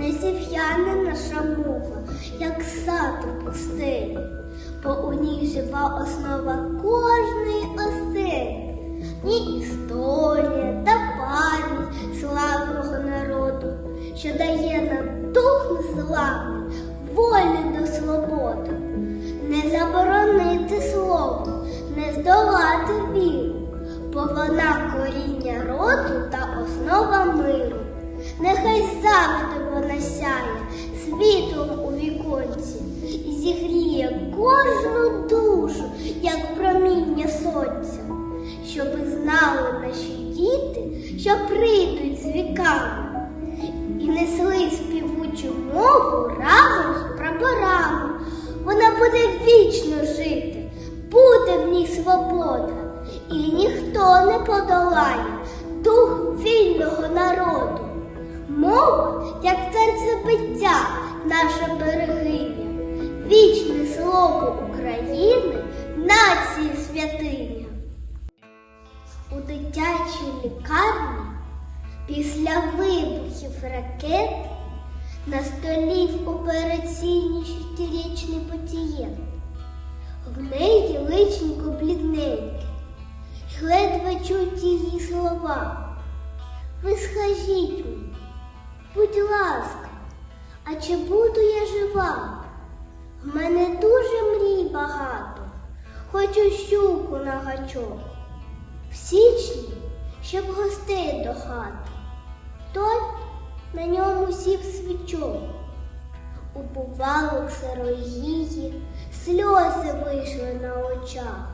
не зів'яне наша мова, як сад у пустелі, бо у ній жива основа кожної оселі. Ні історія та пам'ять славного народу, що дає нам дух незламний, волі до свободи, не заборонити слово, не здолати віру, бо вона коріння роду та основа миру. Нехай завжди світлом у віконці і зігріє кожну душу, як проміння сонця, щоби знали наші діти, що прийдуть з віками і несли співучу мову разом з прапорами. Вона буде вічно жити, буде в ній свобода, і ніхто не подолає дух вільного народу. Мова, як серцебиття, наша берегиня, вічне слово України, нації святиня. У дитячій лікарні після вибухів ракет на столі в операційній шестирічний пацієнт. В неї личенько блідненьке, ледве чуть її слова. Ви скажіть мені, будь ласка, чи буду я жива? В мене дуже мрій багато, хочу щуку на гачок. В січні, щоб гостей до хати, той на ньому сів свічок. У повалок сироїї сльози вийшли на очах.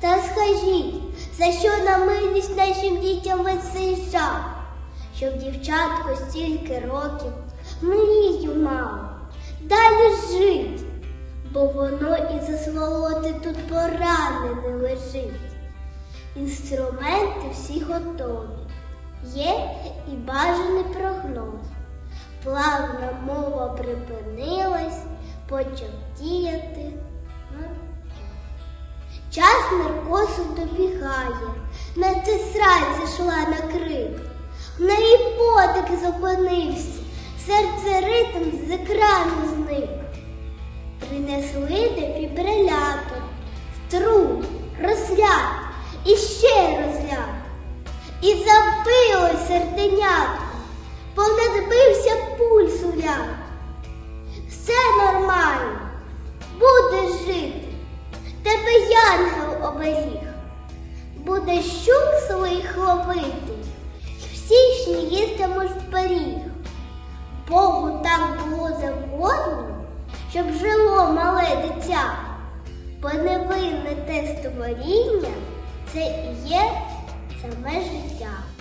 Та скажіть, за що на милість нашим дітям весь цей? Щоб дівчатко стільки років мало, далі жить, бо воно і засволоти тут поранене лежить. Інструменти всі готові, є і бажаний прогноз. Плавна мова припинилась, почав діяти. Час наркосу добігає, на медсестра зійшла на крик. В неї подих зупинився, серце ритм з екрану зник. Принесли дефібрилятор, струм, розряд і ще розряд. І забило серденятко, понадбився пульс у ляд. Все нормально, будеш жити, тебе янгел оберіг. Буде щук своїх ловити, і в січні їстимеш пиріг. Богу так було бо невинне те створіння це і є саме життя.